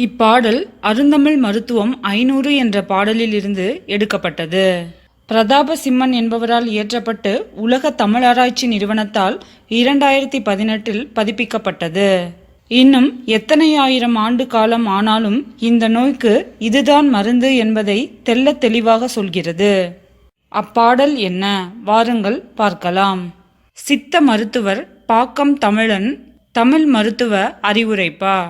இப்பாடல் அருந்தமிழ் மருத்துவம் ஐநூறு என்ற பாடலில் இருந்து எடுக்கப்பட்டது. பிரதாப சிம்மன் என்பவரால் இயற்றப்பட்டு உலக தமிழ் ஆராய்ச்சி நிறுவனத்தால் இரண்டாயிரத்தி பதினெட்டில் பதிப்பிக்கப்பட்டது. இன்னும் எத்தனை ஆயிரம் ஆண்டு காலம் ஆனாலும் இந்த நோய்க்கு இதுதான் மருந்து என்பதை தெள்ளத் தெளிவாக சொல்கிறது. அப்பாடல் என்ன? வாருங்கள் பார்க்கலாம். சித்த மருத்துவர் பாக்கம் தமிழன் தமிழ் மருத்துவ அறிவுரைப்பா.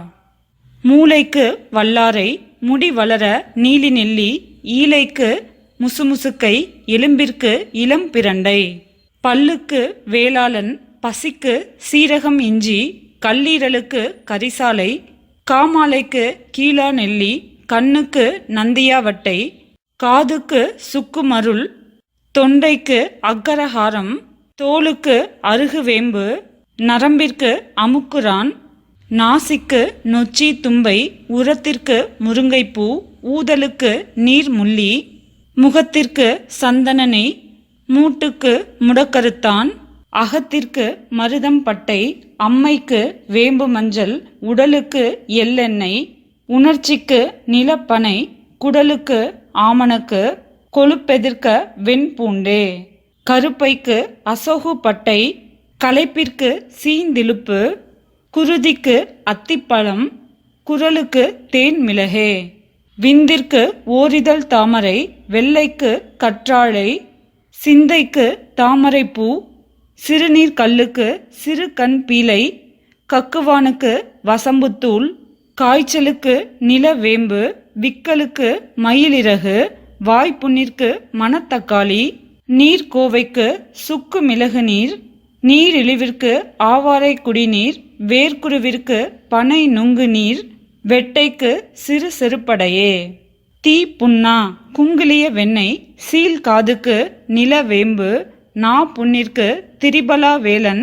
மூளைக்கு வல்லாரை முடி வளர நீலி நெல்லி ஈலைக்கு முசுமுசுக்கை எலும்பிற்கு இளம் பிரண்டை. பல்லுக்கு வேளாளன் பசிக்கு சீரகம் இஞ்சி கல்லீரலுக்கு கரிசாலை காமாலைக்கு கீழா நெல்லி கண்ணுக்கு நந்தியாவட்டை காதுக்கு சுக்குமருள் தொண்டைக்கு அக்கரஹாரம் தோலுக்கு அருகுவேம்பு நரம்பிற்கு அமுக்குரான் நாசிக்கு நொச்சி தும்பை உரத்திற்கு முருங்கைப்பூ ஊதலுக்கு நீர்முள்ளி முகத்திற்கு சந்தனனை மூட்டுக்கு முடக்கருத்தான் அகத்திற்கு மருதம் பட்டை அம்மைக்கு வேம்பு மஞ்சள் உடலுக்கு எள்ளெண்ணெய் உணர்ச்சிக்கு நிலப்பனை குடலுக்கு ஆமணக்கு கொழுப்பெதிர்க்க வெண்பூண்டே. கருப்பைக்கு அசோகு பட்டை களைப்பிற்கு சீந்திழுப்பு குருதிக்கு அத்திப்பழம் குரலுக்கு தேன் மிளகே விந்திற்கு ஓரிதழ் தாமரை வெள்ளைக்கு கற்றாழை சிந்தைக்கு தாமரைப்பூ சிறுநீர் கல்லுக்கு சிறு கண் பீலை கக்குவானுக்கு வசம்புத்தூள் காய்ச்சலுக்கு நிலவேம்பு விக்கலுக்கு மயிலிறகு வாய்ப்புண்ணிற்கு மணத்தக்காளி நீர்க்கோவைக்கு சுக்கு மிளகு நீர் நீரிழிவிற்கு ஆவாரை குடிநீர் வேர்க்குருவிற்கு பனை நுங்கு நீர் வெட்டைக்கு சிறு செருப்படையே. தீ புண்ணா குங்குலிய வெண்ணெய் சீல் காதுக்கு நிலவேம்பு நா புண்ணிற்கு திரிபலா வேலன்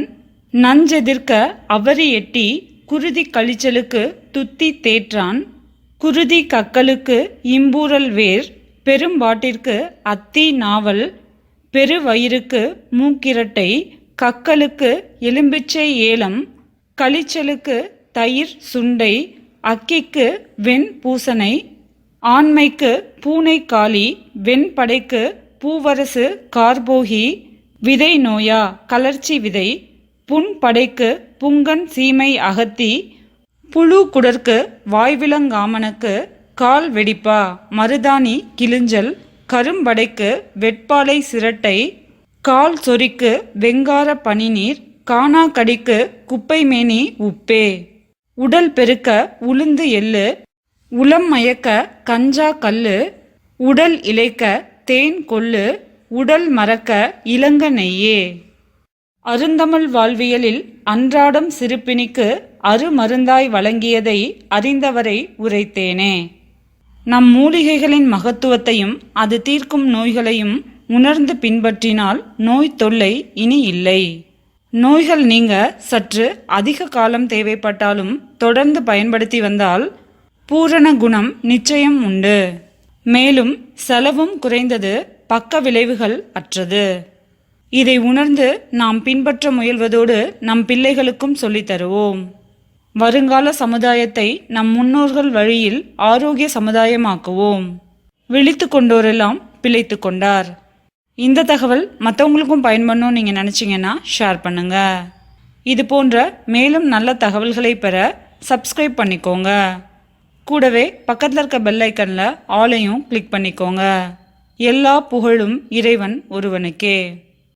நஞ்செதிர்க்க அவரி எட்டி குருதி கழிச்சலுக்கு துத்தி தேற்றான் குருதி கக்கலுக்கு இம்பூரல் வேர் பெரும்பாட்டிற்கு அத்தி நாவல் பெருவயிருக்கு மூக்கிரட்டை கக்கலுக்கு எலும்பிச்சை ஏலம் கழிச்சலுக்கு தயிர் சுண்டை அக்கிக்கு வெண் பூசனை ஆண்மைக்கு பூனை காளி வெண்படைக்கு பூவரசு கார்போகி விதை நோயா கலர்ச்சி விதை புண் படைக்கு புங்கன் சீமை அகத்தி புழு குடற்கு வாய்விலங்காமனுக்கு கால் வெடிப்பா மருதாணி கிளிஞ்சல் கரும்படைக்கு வெட்பாலை சிரட்டை கால் சொறிக்கு வெங்கார பனிநீர் காணாக்கடிக்கு குப்பைமேனி உப்பே. உடல் பெருக்க உளுந்து எள்ளு உளம் மயக்க கஞ்சா கல்லு உடல் இழைக்க தேன் கொள்ளு உடல் மறக்க இளங்க நெய்யே. அருந்தமிழ் வாழ்வியலில் அன்றாடம் சிறுப்பினிக்கு அருமருந்தாய் வழங்கியதை அறிந்தவரை உரைத்தேனே. நம் மூலிகைகளின் மகத்துவத்தையும் அது தீர்க்கும் நோய்களையும் உணர்ந்து பின்பற்றினால் நோய் தொல்லை இனி இல்லை. நோய்கள் நீங்க சற்று அதிக காலம் தேவைப்பட்டாலும் தொடர்ந்து பயன்படுத்தி வந்தால் பூரண குணம் நிச்சயம் உண்டு. மேலும் செலவும் குறைந்தது பக்க விளைவுகள் அற்றது. இதை உணர்ந்து நாம் பின்பற்ற முயல்வதோடு நம் பிள்ளைகளுக்கும் சொல்லித் தருவோம். வருங்கால சமுதாயத்தை நம் முன்னோர்கள் வழியில் ஆரோக்கிய சமுதாயமாக்குவோம். விழித்து கொண்டோரெல்லாம் பிழைத்து கொண்டார். இந்த தகவல் மற்றவங்களுக்கும் பயன்படணும்னு நீங்கள் நினச்சிங்கன்னா ஷேர் பண்ணுங்க. இது போன்ற மேலும் நல்ல தகவல்களை பெற சப்ஸ்கிரைப் பண்ணிக்கோங்க. கூடவே பக்கத்தில் இருக்க பெல் ஐக்கனில் ஆலையும் கிளிக் பண்ணிக்கோங்க. எல்லா புகழும் இறைவன் ஒருவனுக்கே.